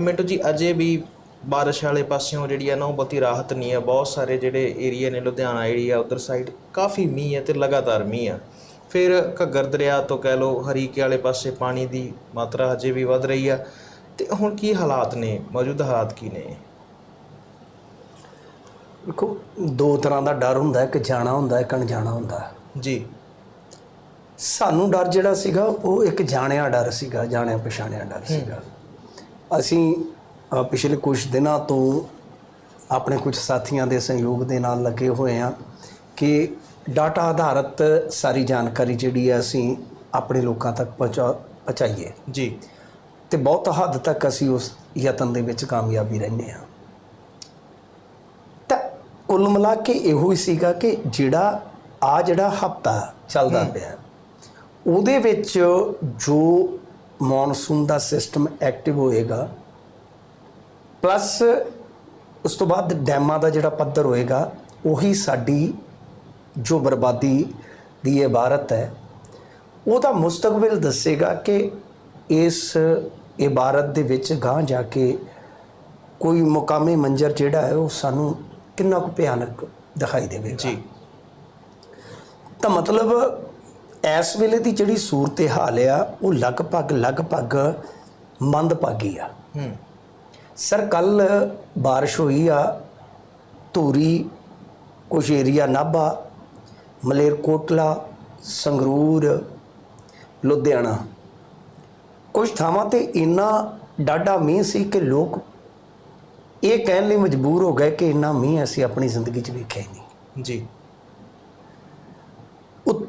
ਮਿੰਟੂ ਜੀ ਅਜੇ ਵੀ ਬਾਰਿਸ਼ ਵਾਲੇ ਪਾਸਿਓਂ ਜਿਹੜੀ ਹੈ ਨਾ ਉਹ ਬਹੁਤੀ ਰਾਹਤ ਨਹੀਂ ਹੈ ਬਹੁਤ ਸਾਰੇ ਜਿਹੜੇ ਏਰੀਆ ਨੇ ਲੁਧਿਆਣਾ ਏਰੀਆ ਉਧਰ ਸਾਈਡ ਕਾਫੀ ਮੀਂਹ ਹੈ ਤੇ ਲਗਾਤਾਰ ਮੀਂਹ ਹੈ ਫਿਰ ਘੱਗਰ ਦਰਿਆ ਤੋਂ ਕਹਿ ਲਓ ਹਰੀਕੇ ਵਾਲੇ ਪਾਸੇ ਪਾਣੀ ਦੀ ਮਾਤਰਾ ਅਜੇ ਵੀ ਵੱਧ ਰਹੀ ਹੈ ਤੇ ਹੁਣ ਕੀ ਹਾਲਾਤ ਨੇ? ਮੌਜੂਦਾ ਹਾਲਾਤ ਕੀ ਨੇ? ਦੇਖੋ ਦੋ ਤਰ੍ਹਾਂ ਦਾ ਡਰ ਹੁੰਦਾ ਹੈ ਕਿ ਜਾਣਾ ਹੁੰਦਾ ਹੈ ਕਿ ਅਣਜਾਣਾ ਹੁੰਦਾ। ਜੀ। ਸਾਨੂੰ ਡਰ ਜਿਹੜਾ ਸੀਗਾ ਉਹ ਇੱਕ ਜਾਣਿਆ ਡਰ ਸੀਗਾ ਜਾਣਿਆ ਪਛਾਣਿਆ ਡਰ ਸੀਗਾ। ਅਸੀਂ ਅ, ਪਿਛਲੇ ਕੁਝ ਦਿਨਾਂ ਤੋਂ ਆਪਣੇ ਕੁਝ ਸਾਥੀਆਂ ਦੇ ਸਹਿਯੋਗ ਦੇ ਨਾਲ ਲੱਗੇ ਹੋਏ ਆ ਕਿ ਡਾਟਾ ਆਧਾਰਿਤ ਸਾਰੀ ਜਾਣਕਾਰੀ ਜਿਹੜੀ ਹੈ ਅਸੀਂ ਆਪਣੇ ਲੋਕਾਂ ਤੱਕ ਪਹੁੰਚਾ ਪਹੁੰਚਾਈਏ। ਜੀ। ਤੇ ਬਹੁਤ ਹੱਦ ਤੱਕ ਅਸੀਂ ਉਸ ਯਤਨ ਦੇ ਵਿੱਚ ਕਾਮਯਾਬੀ ਰਹਿੰਦੇ ਹਾਂ। ਤਾਂ ਕੁੱਲ ਮਿਲਾ ਕੇ ਇਹੋ ਹੀ ਸੀਗਾ ਕਿ ਜਿਹੜਾ ਆ ਜਿਹੜਾ ਹਫਤਾ ਚੱਲਦਾ ਪਿਆ ਉਹਦੇ ਵਿੱਚ ਜੋ ਮੌਨਸੂਨ ਦਾ ਸਿਸਟਮ ਐਕਟਿਵ ਹੋਏਗਾ। ਪਲੱਸ ਉਸ ਤੋਂ ਬਾਅਦ ਡੈਮਾਂ ਦਾ ਜਿਹੜਾ ਪੱਧਰ ਹੋਏਗਾ ਉਹੀ ਸਾਡੀ ਜੋ ਬਰਬਾਦੀ ਦੀ ਇਬਾਰਤ ਹੈ ਉਹਦਾ ਮੁਸਤਕਬਲ ਦੱਸੇਗਾ ਕਿ ਇਸ ਇਬਾਰਤ ਦੇ ਵਿੱਚ ਗਾਂ ਜਾ ਕੇ ਕੋਈ ਮੁਕਾਮੇ ਮੰਜ਼ਰ ਜਿਹੜਾ ਹੈ ਉਹ ਸਾਨੂੰ ਕਿੰਨਾ ਕੁ ਭਿਆਨਕ ਦਿਖਾਈ ਦੇਵੇਗਾ। ਜੀ। ਤਾਂ ਮਤਲਬ ਇਸ ਵੇਲੇ ਦੀ ਜਿਹੜੀ ਸੂਰਤ ਹਾਲ ਆ ਉਹ ਲਗਭਗ ਲਗਭਗ ਮੰਦਭਾਗੀ ਆ ਹੂੰ ਸਰ ਕੱਲ بارش ਹੋਈ ਆ ਧੂਰੀ ਕੁਝ ਏਰੀਆ ਨਾਭਾ ਮਲੇਰਕੋਟਲਾ ਸੰਗਰੂਰ ਲੁਧਿਆਣਾ ਕੁਝ ਥਾਵਾਂ ਤੇ ਇੰਨਾ ਡਾਢਾ ਮੀਂਹ ਸੀ ਕਿ ਲੋਕ ਇਹ ਕਹਿਣ ਲਈ ਮਜਬੂਰ ਹੋ ਗਏ ਕਿ ਇੰਨਾ ਮੀਂਹ ਅਸੀਂ ਆਪਣੀ ਜ਼ਿੰਦਗੀ 'ਚ ਵੇਖਿਆ ਹੀ ਨਹੀਂ ਜੀ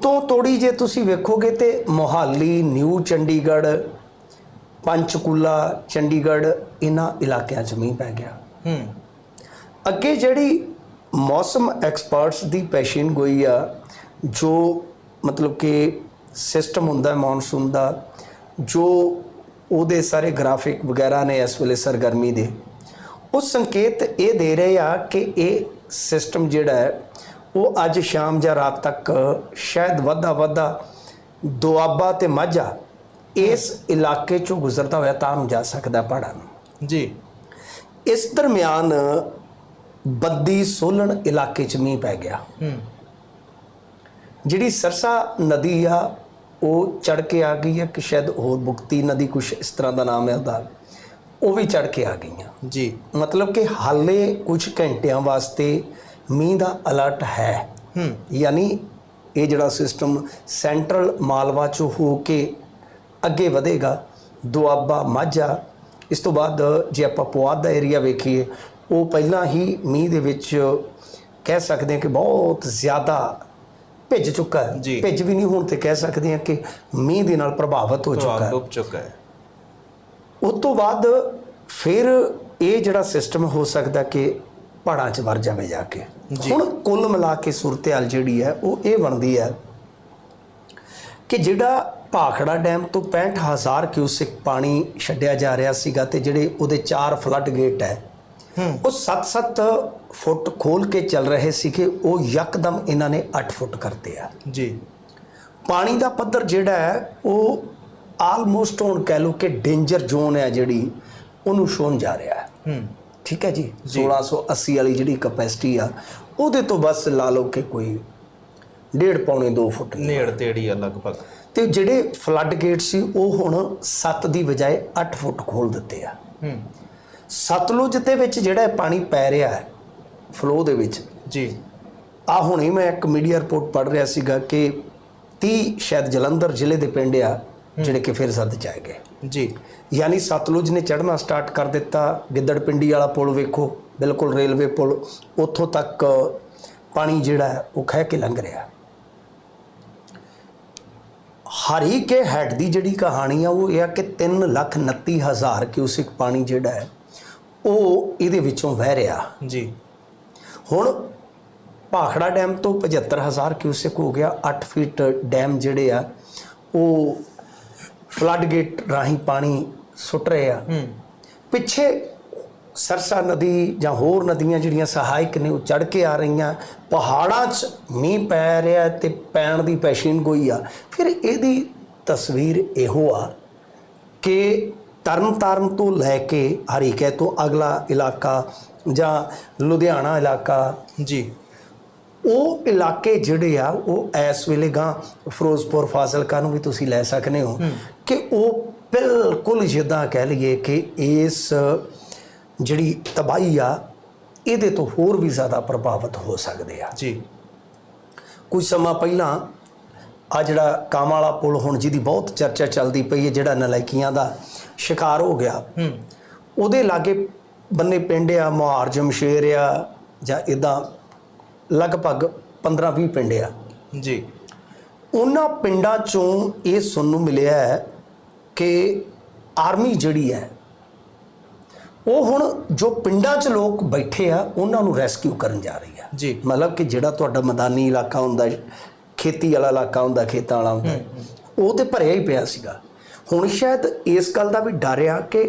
ਉੱਤੋਂ ਤੋੜੀ ਜੇ ਤੁਸੀਂ ਵੇਖੋਗੇ ਤੇ ਮੋਹਾਲੀ ਨਿਊ ਚੰਡੀਗੜ੍ਹ ਪੰਚਕੂਲਾ ਚੰਡੀਗੜ੍ਹ ਇਹਨਾਂ ਇਲਾਕਿਆਂ 'ਚ ਮੀਂਹ ਪੈ ਗਿਆ। ਹੂੰ। ਅੱਗੇ ਜਿਹੜੀ ਮੌਸਮ ਐਕਸਪਰਟਸ ਦੀ ਪੈਸ਼ੀਨ ਗੋਈ ਆ ਜੋ ਮਤਲਬ ਕਿ ਸਿਸਟਮ ਹੁੰਦਾ ਹੈ ਮੌਨਸੂਨ ਦਾ ਜੋ ਉਹਦੇ ਸਾਰੇ ਗ੍ਰਾਫਿਕ ਵਗੈਰਾ ਨੇ ਇਸ ਵੇਲੇ ਸਰਗਰਮੀ ਦੇ ਉਹ ਸੰਕੇਤ ਇਹ ਦੇ ਰਹੇ ਆ ਕਿ ਇਹ ਸਿਸਟਮ ਜਿਹੜਾ ਹੈ ਉਹ ਅੱਜ ਸ਼ਾਮ ਜਾਂ ਰਾਤ ਤੱਕ ਸ਼ਾਇਦ ਵੱਧਾ ਵੱਧਾ ਦੁਆਬਾ ਤੇ ਮਾਝਾ ਇਸ ਇਲਾਕੇ ਚੋਂ ਗੁਜ਼ਰਦਾ ਹੋਇਆ ਤਾਂ ਨੂੰ ਜਾ ਸਕਦਾ ਪਹਾੜਾਂ ਨੂੰ। ਜੀ। ਇਸ ਦਰਮਿਆਨ ਬੱਦੀ ਸੋਲਣ ਇਲਾਕੇ 'ਚ ਮੀਂਹ ਪੈ ਗਿਆ। ਹੂੰ। ਜਿਹੜੀ ਸਰਸਾ ਨਦੀ ਆ ਉਹ ਚੜ ਕੇ ਆ ਗਈ ਹੈ ਕਿ ਸ਼ਾਇਦ ਹੋਰ ਮੁਕਤੀ ਨਦੀ ਕੁਛ ਇਸ ਤਰ੍ਹਾਂ ਦਾ ਨਾਮ ਹੈ ਉਹਦਾ ਉਹ ਵੀ ਚੜ ਕੇ ਆ ਗਈਆਂ। ਜੀ। ਮਤਲਬ ਕਿ ਹਾਲੇ ਕੁਝ ਘੰਟਿਆਂ ਵਾਸਤੇ ਮੀਂਹ ਦਾ ਅਲਰਟ ਹੈ। ਹੂੰ। ਯਾਨੀ ਇਹ ਜਿਹੜਾ ਸਿਸਟਮ ਸੈਂਟਰਲ ਮਾਲਵਾ ਚੋਂ ਹੋ ਕੇ ਅੱਗੇ ਵਧੇਗਾ ਦੁਆਬਾ ਮਾਝਾ ਇਸ ਤੋਂ ਬਾਅਦ ਜੇ ਆਪਾਂ ਪੁਆਧ ਦਾ ਏਰੀਆ ਵੇਖੀਏ ਉਹ ਪਹਿਲਾਂ ਹੀ ਮੀਂਹ ਦੇ ਵਿੱਚ ਕਹਿ ਸਕਦੇ ਹਾਂ ਕਿ ਬਹੁਤ ਜ਼ਿਆਦਾ ਭਿੱਜ ਚੁੱਕਾ ਹੈ। ਭਿੱਜ ਵੀ ਨਹੀਂ ਹੁਣ ਤੇ ਕਹਿ ਸਕਦੇ ਹਾਂ ਕਿ ਮੀਂਹ ਦੇ ਨਾਲ ਪ੍ਰਭਾਵਿਤ ਹੋ ਚੁੱਕਾ ਹੈ। ਡੁੱਬ ਚੁੱਕਾ ਹੈ। ਉਸ ਤੋਂ ਬਾਅਦ ਫਿਰ ਇਹ ਜਿਹੜਾ ਸਿਸਟਮ ਹੋ ਸਕਦਾ ਕਿ ਪਹਾੜਾਂ 'ਚ ਵਰ ਜਾਵੇ ਜਾ ਕੇ। ਹੁਣ ਕੁੱਲ ਮਿਲਾ ਕੇ ਸੂਰਤਹਾਲ ਜਿਹੜੀ ਹੈ ਉਹ ਇਹ ਬਣਦੀ ਹੈ ਕਿ ਜਿਹੜਾ ਭਾਖੜਾ ਡੈਮ ਤੋਂ 65000 ਕਿਊਸਿਕ ਪਾਣੀ ਛੱਡਿਆ ਜਾ ਰਿਹਾ ਸੀਗਾ ਤੇ ਜਿਹੜੇ ਉਹਦੇ ਚਾਰ ਫਲੱਡ ਗੇਟ ਹੈ ਉਹ 7-7 ਫੁੱਟ ਖੋਲ ਕੇ ਚੱਲ ਰਹੇ ਸੀਗੇ ਉਹ ਯਕਦਮ ਇਹਨਾਂ ਨੇ 8 ਫੁੱਟ ਕਰਤੇ ਆ। ਜੀ। ਪਾਣੀ ਦਾ ਪੱਧਰ ਜਿਹੜਾ ਹੈ ਉਹ ਆਲਮੋਸਟ ਹੁਣ ਕਹਿ ਲਓ ਕਿ ਡੇਂਜਰ ਜ਼ੋਨ ਹੈ ਜਿਹੜੀ ਉਹਨੂੰ ਛੂਹਣ ਜਾ ਰਿਹਾ ਹੈ। ਹੂੰ। ਠੀਕ ਹੈ ਜੀ? 1680 ਵਾਲੀ ਜਿਹੜੀ ਕਪੈਸਿਟੀ ਆ ਉਹਦੇ ਤੋਂ ਬਸ ਲਾ ਲਓ ਕਿ ਕੋਈ ਡੇਢ ਪੌਣੇ 2 ਫੁੱਟ। ਨੇੜ ਤੇੜੀ ਆ ਲਗਭਗ। ਤੇ ਜਿਹੜੇ ਫਲੱਡ ਗੇਟ ਸੀ ਉਹ ਹੁਣ 7 ਦੀ ਬਜਾਏ 8 ਫੁੱਟ ਖੋਲ ਦਿੱਤੇ ਆ। ਹੂੰ। ਸਤਲੁਜ ਦੇ ਵਿੱਚ ਜਿਹੜਾ ਪਾਣੀ ਪੈ ਰਿਹਾ ਹੈ ਫਲੋ ਦੇ ਵਿੱਚ ਜੀ। ਆ ਹੁਣੇ ਮੈਂ ਇੱਕ ਮੀਡੀਆ ਰਿਪੋਰਟ ਪੜ੍ਹ ਰਿਹਾ ਸੀਗਾ ਕਿ 30 ਸ਼ਾਇਦ ਜਲੰਧਰ ਜ਼ਿਲ੍ਹੇ ਦੇ ਪਿੰਡ ਆ ਜਿਹੜੇ ਕਿ ਫਿਰ ਸੱਦ ਚ ਆਏ ਗਏ। ਜੀ। ਯਾਨੀ ਸਤਲੁਜ ਨੇ ਚੜ੍ਹਨਾ ਸਟਾਰਟ ਕਰ ਦਿੱਤਾ। ਗਿੱਦੜਪਿੰਡੀ ਵਾਲਾ ਪੁਲ ਵੇਖੋ ਬਿਲਕੁਲ ਰੇਲਵੇ ਪੁਲ। ਉੱਥੋਂ ਤੱਕ ਪਾਣੀ ਜਿਹੜਾ ਉਹ ਖਹਿ ਕੇ ਲੰਘ ਰਿਹਾ। ਹਰੀ ਕੇ ਹੈਡ ਦੀ ਜਿਹੜੀ ਕਹਾਣੀ ਆ ਉਹ ਇਹ ਆ ਕਿ 329000 ਕਿਊਸਿਕ ਪਾਣੀ ਜਿਹੜਾ ਹੈ ਉਹ ਇਹਦੇ ਵਿੱਚੋਂ ਵਹਿ ਰਿਹਾ। ਜੀ। ਹੁਣ ਭਾਖੜਾ ਡੈਮ ਤੋਂ 75000 ਕਿਊਸੈਕ ਹੋ ਗਿਆ। 8 ਫੀਟ ਡੈਮ ਜਿਹੜੇ ਆ ਉਹ ਫਲੱਡ ਗੇਟ ਰਾਹੀਂ ਪਾਣੀ ਸੁੱਟ ਰਹੇ ਆ। ਪਿੱਛੇ ਸਰਸਾ ਨਦੀ ਜਾਂ ਹੋਰ ਨਦੀਆਂ ਜਿਹੜੀਆਂ ਸਹਾਇਕ ਨੇ ਉਹ ਚੜ ਕੇ ਆ ਰਹੀਆਂ। ਪਹਾੜਾਂ 'ਚ ਮੀਂਹ ਪੈ ਰਿਹਾ ਤੇ ਪੈਣ ਦੀ ਪੈਸ਼ੀਨ ਗੋਈ ਆ। ਫਿਰ ਇਹਦੀ ਤਸਵੀਰ ਇਹੋ ਆ ਕਿ ਤਰਨਤਾਰਨ ਤੋਂ ਲੈ ਕੇ ਹਰੀਕੇ ਤੋਂ ਅਗਲਾ ਇਲਾਕਾ ਜਾਂ ਲੁਧਿਆਣਾ ਇਲਾਕਾ ਜੀ। ਉਹ ਇਲਾਕੇ ਜਿਹੜੇ ਆ ਉਹ ਇਸ ਵੇਲੇ ਗਾਂ ਫਿਰੋਜ਼ਪੁਰ ਫਾਜ਼ਿਲਕਾ ਨੂੰ ਵੀ ਤੁਸੀਂ ਲੈ ਸਕਦੇ ਹੋ। ਕਿ ਉਹ ਬਿਲਕੁਲ ਜਿੱਦਾਂ ਕਹਿ ਲਈਏ ਕਿ ਇਸ ਜਿਹੜੀ ਤਬਾਹੀ ਆ ਇਹਦੇ ਤੋਂ ਹੋਰ ਵੀ ਜ਼ਿਆਦਾ ਪ੍ਰਭਾਵਿਤ ਹੋ ਸਕਦੇ ਆ। ਜੀ। ਕੁਝ ਸਮਾਂ ਪਹਿਲਾਂ ਆ ਜਿਹੜਾ ਕਾਮ ਵਾਲਾ ਪੁਲ ਹੁਣ ਜਿਹਦੀ ਬਹੁਤ ਚਰਚਾ ਚੱਲਦੀ ਪਈ ਹੈ ਜਿਹੜਾ ਨਲਾਇਕੀਆਂ ਦਾ ਸ਼ਿਕਾਰ ਹੋ ਗਿਆ। ਹੂੰ। ਉਹਦੇ ਲਾਗੇ ਬੰਨੇ ਪਿੰਡ ਆ ਮੁਹਾਰ ਜਮਸ਼ੇਰ ਆ ਜਾਂ ਇਦਾਂ ਲਗਭਗ 15-20 ਪਿੰਡ ਆ। ਜੀ। ਉਹਨਾਂ ਪਿੰਡਾਂ ਚੋਂ ਇਹ ਸੁਣਨ ਨੂੰ ਮਿਲਿਆ ਹੈ ਕਿ ਆਰਮੀ ਜਿਹੜੀ ਹੈ ਉਹ ਹੁਣ ਜੋ ਪਿੰਡਾਂ 'ਚ ਲੋਕ ਬੈਠੇ ਆ ਉਹਨਾਂ ਨੂੰ ਰੈਸਕਿਊ ਕਰਨ ਜਾ ਰਹੀ ਆ। ਜੀ। ਮਤਲਬ ਕਿ ਜਿਹੜਾ ਤੁਹਾਡਾ ਮੈਦਾਨੀ ਇਲਾਕਾ ਹੁੰਦਾ ਖੇਤੀ ਵਾਲਾ ਇਲਾਕਾ ਹੁੰਦਾ ਖੇਤਾਂ ਵਾਲਾ ਹੁੰਦਾ ਉਹ ਤੇ ਭਰਿਆ ਹੀ ਪਿਆ ਸੀਗਾ। ਹੁਣ ਸ਼ਾਇਦ ਇਸ ਗੱਲ ਦਾ ਵੀ ਡਰ ਆ ਕਿ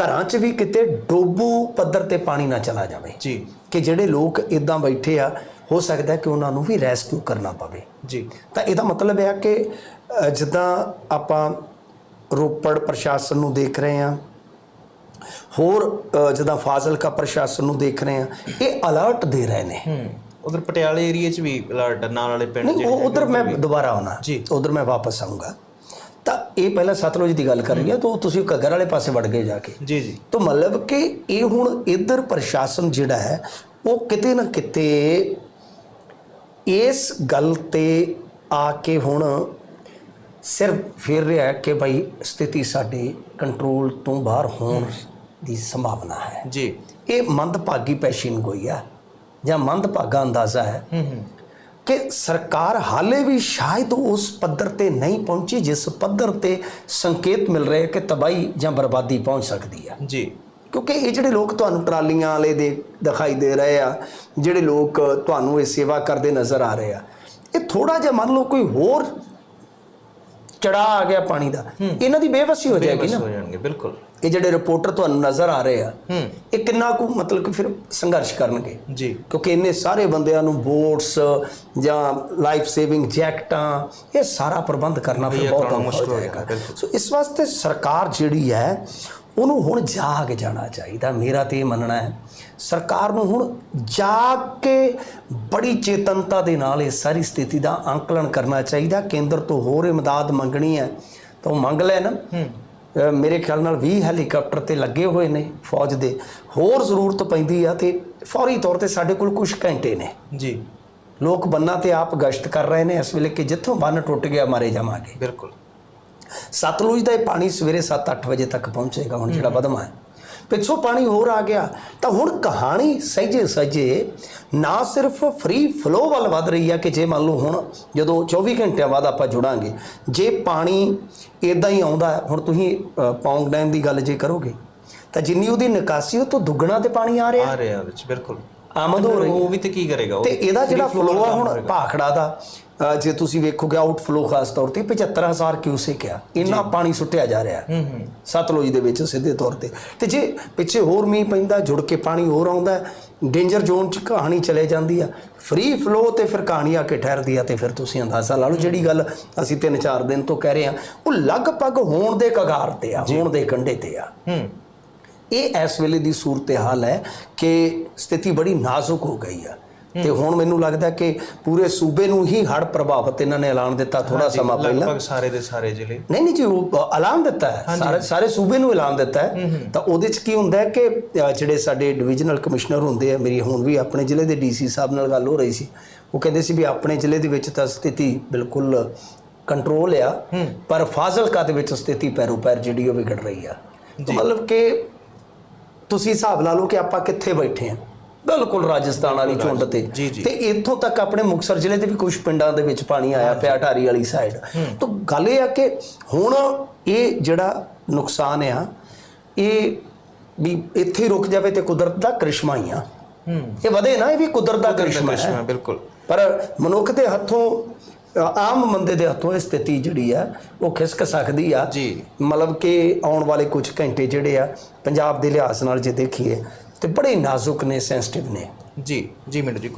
ਘਰਾਂ 'ਚ ਵੀ ਕਿਤੇ ਡੋਬੂ ਪੱਧਰ ਤੇ ਪਾਣੀ ਨਾ ਚਲਾ ਜਾਵੇ। ਜੀ। ਕਿ ਜਿਹੜੇ ਲੋਕ ਇਦਾਂ ਬੈਠੇ ਆ ਹੋ ਸਕਦਾ ਕਿ ਉਹਨਾਂ ਨੂੰ ਵੀ ਰੈਸਕਿਊ ਕਰਨਾ ਪਵੇ। ਜੀ। ਤਾਂ ਇਹਦਾ ਮਤਲਬ ਹੈ ਕਿ ਜਿੱਦਾਂ ਆਪਾਂ ਰੋਪੜ ਪ੍ਰਸ਼ਾਸਨ ਨੂੰ ਦੇਖ ਰਹੇ ਹਾਂ। ਹੋਰ ਜਿੱਦਾਂ ਫਾਜ਼ਿਲਕਾ ਪ੍ਰਸ਼ਾਸਨ ਨੂੰ ਦੇਖ ਰਹੇ ਹਾਂ ਇਹ ਅਲਰਟ ਦੇ ਰਹੇ ਨੇ। ਉਧਰ ਪਟਿਆਲੇ ਏਰੀਆ 'ਚ ਵੀ ਅਲਰਟ ਨਾਲ ਵਾਲੇ ਪਿੰਡ ਨਹੀਂ ਉਹ ਉਧਰ ਮੈਂ ਦੁਬਾਰਾ ਆਉਣਾ। ਉਧਰ ਮੈਂ ਵਾਪਸ ਆਉਂਗਾ ਤਾਂ ਇਹ ਪਹਿਲਾਂ ਸਤਲੁਜ ਦੀ ਗੱਲ ਕਰ ਰਹੀ ਹੈ ਤਾਂ ਤੁਸੀਂ ਘੱਗਰ ਵਾਲੇ ਪਾਸੇ ਵੜ ਗਏ ਜਾ ਕੇ। ਜੀ ਜੀ। ਤਾਂ ਮਤਲਬ ਕਿ ਇਹ ਹੁਣ ਇਧਰ ਪ੍ਰਸ਼ਾਸਨ ਜਿਹੜਾ ਹੈ ਉਹ ਕਿਤੇ ਨਾ ਕਿਤੇ ਇਸ ਗੱਲ ਤੇ ਆ ਕੇ ਹੁਣ ਸਿਰ ਫੇਰ ਰਿਹਾ ਹੈ ਕਿ ਭਾਈ ਸਥਿਤੀ ਸਾਡੇ ਕੰਟਰੋਲ ਤੋਂ ਬਾਹਰ ਹੋਣ ਦੀ ਸੰਭਾਵਨਾ ਹੈ। ਜੀ। ਇਹ ਮੰਦਭਾਗੀ ਪੈਸ਼ੀਨ ਗੋਈ ਆ ਜਾਂ ਮੰਦਭਾਗਾ ਅੰਦਾਜ਼ਾ ਹੈ ਹੂੰ ਹੂੰ। ਕਿ ਸਰਕਾਰ ਹਾਲੇ ਵੀ ਸ਼ਾਇਦ ਉਸ ਪੱਧਰ ਤੇ ਨਹੀਂ ਪਹੁੰਚੀ ਜਿਸ ਪੱਧਰ ਤੇ ਸੰਕੇਤ ਮਿਲ ਰਹੇ ਕਿ ਤਬਾਹੀ ਜਾਂ ਬਰਬਾਦੀ ਪਹੁੰਚ ਸਕਦੀ ਆ। ਜੀ। ਕਿਉਂਕਿ ਇਹ ਜਿਹੜੇ ਲੋਕ ਤੁਹਾਨੂੰ ਟਰਾਲੀਆਂ ਵਾਲੇ ਦੇ ਦਿਖਾਈ ਦੇ ਰਹੇ ਆ ਜਿਹੜੇ ਲੋਕ ਤੁਹਾਨੂੰ ਇਹ ਸੇਵਾ ਕਰਦੇ ਨਜ਼ਰ ਆ ਰਹੇ ਆ ਇਹ ਥੋੜਾ ਜਿਹਾ ਮੰਨ ਲਓ ਕੋਈ ਹੋਰ ਚੜਾ ਆ ਗਿਆ ਪਾਣੀ ਦਾ। ਇਹਨਾਂ ਦੀ ਬੇਵਸੀ ਹੋ ਜਾਏਗੀ ਨਾ। ਹੋ ਜਾਣਗੇ ਬਿਲਕੁਲ। ਇਹ ਜਿਹੜੇ ਰਿਪੋਰਟਰ ਤੁਹਾਨੂੰ ਨਜ਼ਰ ਆ ਰਹੇ ਆ ਇਹ ਕਿੰਨਾ ਕੁ ਮਤਲਬ ਕਿ ਫਿਰ ਸੰਘਰਸ਼ ਕਰਨਗੇ? ਜੀ। ਕਿਉਂਕਿ ਇੰਨੇ ਸਾਰੇ ਬੰਦਿਆਂ ਨੂੰ ਬੋਟਸ ਜਾਂ ਲਾਈਫ ਸੇਵਿੰਗ ਜੈਕਟਾਂ ਇਹ ਸਾਰਾ ਪ੍ਰਬੰਧ ਕਰਨਾ ਫਿਰ ਬਹੁਤ ਮੁਸ਼ਕਿਲ ਹੋ ਹੋ ਜਾਏਗਾ। ਜਾਏਗਾ, ਬਿਲਕੁਲ। ਸੋ ਇਸ ਵਾਸਤੇ ਸਰਕਾਰ ਜਿਹੜੀ ਹੈ ਉਹਨੂੰ ਹੁਣ ਜਾਗ ਜਾਣਾ ਚਾਹੀਦਾ। ਮੇਰਾ ਤੇ ਇਹ ਮੰਨਣਾ ਹੈ ਸਰਕਾਰ ਨੂੰ ਹੁਣ ਜਾਗ ਕੇ ਬੜੀ ਚੇਤਨਤਾ ਦੇ ਨਾਲ ਇਹ ਸਾਰੀ ਸਥਿਤੀ ਦਾ ਅੰਕਲਨ ਕਰਨਾ ਚਾਹੀਦਾ। ਕੇਂਦਰ ਤੋਂ ਹੋਰ ਇਮਦਾਦ ਮੰਗਣੀ ਹੈ ਤਾਂ ਉਹ ਮੰਗ ਲੈਣ। ਮੇਰੇ ਖਿਆਲ ਨਾਲ 20 ਹੈਲੀਕਾਪਟਰ ਤੇ ਲੱਗੇ ਹੋਏ ਨੇ ਫੌਜ ਦੇ। ਹੋਰ ਜ਼ਰੂਰਤ ਪੈਂਦੀ ਆ ਤੇ ਫੌਰੀ ਤੌਰ ਤੇ ਸਾਡੇ ਕੋਲ ਕੁਝ ਘੰਟੇ ਨੇ। ਜੀ। ਲੋਕ ਬੰਨਾਂ ਤੇ ਆਪ ਗਸ਼ਤ ਕਰ ਰਹੇ ਨੇ। ਇਸ ਵੇਲੇ ਕਿ ਜਿੱਥੋਂ ਬੰਨ ਟੁੱਟ ਗਿਆ ਮਾਰੇ ਜਾਵਾਂਗੇ। ਬਿਲਕੁਲ। ਸਤਲੁਜ ਦਾ ਇਹ ਪਾਣੀ ਸਵੇਰੇ 7-8 ਵਜੇ ਤੱਕ ਪਹੁੰਚੇਗਾ ਹੁਣ ਜਿਹੜਾ ਵਧਮਾ ਹੈ। ਪਿੱਛੋਂ ਪਾਣੀ ਹੋਰ ਆ ਗਿਆ ਤਾਂ ਹੁਣ ਕਹਾਣੀ ਸਹਿਜੇ ਸਹਿਜੇ ਨਾ ਸਿਰਫ ਫ੍ਰੀ ਫਲੋ ਵੱਲ ਵਧ ਰਹੀ ਹੈ ਕਿ ਜੇ ਮੰਨ ਲਓ ਹੁਣ ਜਦੋਂ 24 ਘੰਟਿਆਂ ਬਾਅਦ ਆਪਾਂ ਜੁੜਾਂਗੇ ਜੇ ਪਾਣੀ ਇਦਾਂ ਹੀ ਆਉਂਦਾ ਹੁਣ ਤੁਸੀਂ ਪੌਂਗ ਡੈਮ ਦੀ ਗੱਲ ਜੇ ਕਰੋਗੇ ਤਾਂ ਜਿੰਨੀ ਉਹਦੀ ਨਿਕਾਸੀ ਉਹ ਤੋਂ ਦੁੱਗਣਾ ਤੇ ਪਾਣੀ ਆ ਰਿਹਾ ਆ ਰਿਹਾ ਉਹਦੇ 'ਚ ਬਿਲਕੁਲ। ਆਮਦ ਹੋ ਰਹੀ ਹੈ। ਉਹ ਵੀ ਤੇ ਕੀ ਕਰੇਗਾ? ਤੇ ਇਹਦਾ ਜਿਹੜਾ ਫਲੋ ਆ ਹੁਣ। ਭਾਖੜਾ ਦਾ ਜੇ ਤੁਸੀਂ ਵੇਖੋਗੇ ਆਊਟਫਲੋ ਖਾਸ ਤੌਰ ਤੇ 75000 ਕਿਊਸਿਕ ਆ। ਇੰਨਾ ਪਾਣੀ ਸੁੱਟਿਆ ਜਾ ਰਿਹਾ। ਹੂੰ ਹੂੰ। ਸਤਲੁਜ ਦੇ ਵਿੱਚ ਸਿੱਧੇ ਤੌਰ ਤੇ। ਤੇ ਜੇ ਪਿੱਛੇ ਹੋਰ ਮੀਂਹ ਪੈਂਦਾ ਜੁੜ ਕੇ ਪਾਣੀ ਹੋਰ ਆਉਂਦਾ ਡੇਂਜਰ ਜ਼ੋਨ 'ਚ ਕਹਾਣੀ ਚਲੇ ਜਾਂਦੀ ਆ। ਫ੍ਰੀ ਫਲੋ ਤੇ ਫਿਰ ਕਹਾਣੀ ਆ ਕੇ ਠਹਿਰਦੀ ਆ ਤੇ ਫਿਰ ਤੁਸੀਂ ਅੰਦਾਜ਼ਾ ਲਾ ਲਓ ਜਿਹੜੀ ਗੱਲ ਅਸੀਂ 3-4 ਦਿਨ ਤੋਂ ਕਹਿ ਰਹੇ ਆ ਉਹ ਲਗਭਗ ਹੋਣ ਦੇ ਕਗਾਰ ਤੇ ਆ ਹੋਣ ਦੇ ਕੰਢੇ ਤੇ ਆ। ਹੂੰ। ਇਹ ਇਸ ਵੇਲੇ ਦੀ ਸੂਰਤ-ਹਾਲ ਹੈ ਕਿ ਸਥਿਤੀ ਬੜੀ ਨਾਜ਼ੁਕ ਹੋ ਗਈ ਆ। ਤੇ ਹੁਣ ਮੈਨੂੰ ਲੱਗਦਾ ਕਿ ਪੂਰੇ ਸੂਬੇ ਨੂੰ ਹੀ ਹੜ੍ਹ ਪ੍ਰਭਾਵਿਤ ਇਹਨਾਂ ਨੇ ਐਲਾਨ ਦਿੱਤਾ ਥੋੜਾ ਸਮਾਂ ਪਹਿਲਾਂ। ਲਗਭਗ ਸਾਰੇ ਦੇ ਸਾਰੇ ਜ਼ਿਲ੍ਹੇ। ਨਹੀਂ ਨਹੀਂ ਜੀ ਉਹ ਐਲਾਨ ਦਿੱਤਾ ਹੈ। ਸਾਰੇ ਸਾਰੇ ਸੂਬੇ ਨੂੰ ਐਲਾਨ ਦਿੱਤਾ ਹੈ। ਤਾਂ ਉਹਦੇ ਚ ਕੀ ਹੁੰਦਾ ਹੈ ਕਿ ਜਿਹੜੇ ਸਾਡੇ ਡਿਵੀਜ਼ਨਲ ਕਮਿਸ਼ਨਰ ਹੁੰਦੇ ਆ ਮੇਰੀ ਹੁਣ ਵੀ ਆਪਣੇ ਜ਼ਿਲ੍ਹੇ ਦੇ ਡੀਸੀ ਸਾਹਿਬ ਨਾਲ ਗੱਲ ਹੋ ਰਹੀ ਸੀ ਉਹ ਕਹਿੰਦੇ ਸੀ ਵੀ ਆਪਣੇ ਜ਼ਿਲ੍ਹੇ ਦੇ ਵਿੱਚ ਤਾਂ ਸਥਿਤੀ ਬਿਲਕੁਲ ਕੰਟਰੋਲ ਆ ਪਰ ਫਾਜ਼ਿਲਕਾ ਦੇ ਵਿੱਚ ਸਥਿਤੀ ਪੈਰੋ ਪੈਰ ਜਿਹੜੀ ਉਹ ਵਿਗੜ ਰਹੀ ਆ। ਮਤਲਬ ਕਿ ਤੁਸੀਂ ਹਿਸਾਬ ਲਾ ਲਓ ਕਿ ਆਪਾਂ ਕਿੱਥੇ ਬੈਠੇ ਆ ਬਿਲਕੁਲ ਰਾਜਸਥਾਨ ਵਾਲੀ ਝੁੰਡ ਤੇ। ਤੇ ਇੱਥੋਂ ਤੱਕ ਆਪਣੇ ਮੁਕਸਰ ਜ਼ਿਲ੍ਹੇ ਦੇ ਵੀ ਕੁਝ ਪਿੰਡਾਂ ਦੇ ਵਿੱਚ ਪਾਣੀ ਆਇਆ ਪਿਆ ਢਾਰੀ ਵਾਲੀ ਸਾਈਡ ਤਾਂ ਗੱਲ ਇਹ ਆ ਕਿ ਹੁਣ ਇਹ ਜਿਹੜਾ ਨੁਕਸਾਨ ਆ ਇਹ ਵੀ ਇੱਥੇ ਰੁਕ ਜਾਵੇ ਤੇ ਕੁਦਰਤ ਦਾ ਕਰਿਸ਼ਮਾ ਹੀ ਆ। ਇਹ ਵਧੇ ਨਾ ਇਹ ਵੀ ਕੁਦਰਤ ਦਾ ਕਰਿਸ਼ਮਾ ਹੈ। ਬਿਲਕੁਲ। ਪਰ ਮਨੁੱਖ ਦੇ ਹੱਥੋਂ ਆਮ ਬੰਦੇ ਦੇ ਹੱਥੋਂ ਇਹ ਸਥਿਤੀ ਜਿਹੜੀ ਆ ਉਹ ਖਿਸਕ ਸਕਦੀ ਆ ਜੀ। ਮਤਲਬ ਕਿ ਆਉਣ ਵਾਲੇ ਕੁਝ ਘੰਟੇ ਜਿਹੜੇ ਆ ਪੰਜਾਬ ਦੇ ਲਿਹਾਜ਼ ਨਾਲ ਜੇ ਦੇਖੀਏ ਤੇ ਬੜੇ ਨਾਜ਼ੁਕ ਨੇ ਸੈਂਸਿਟਿਵ ਨੇ ਜੀ ਜੀ ਮਿੰਟੂ ਜੀ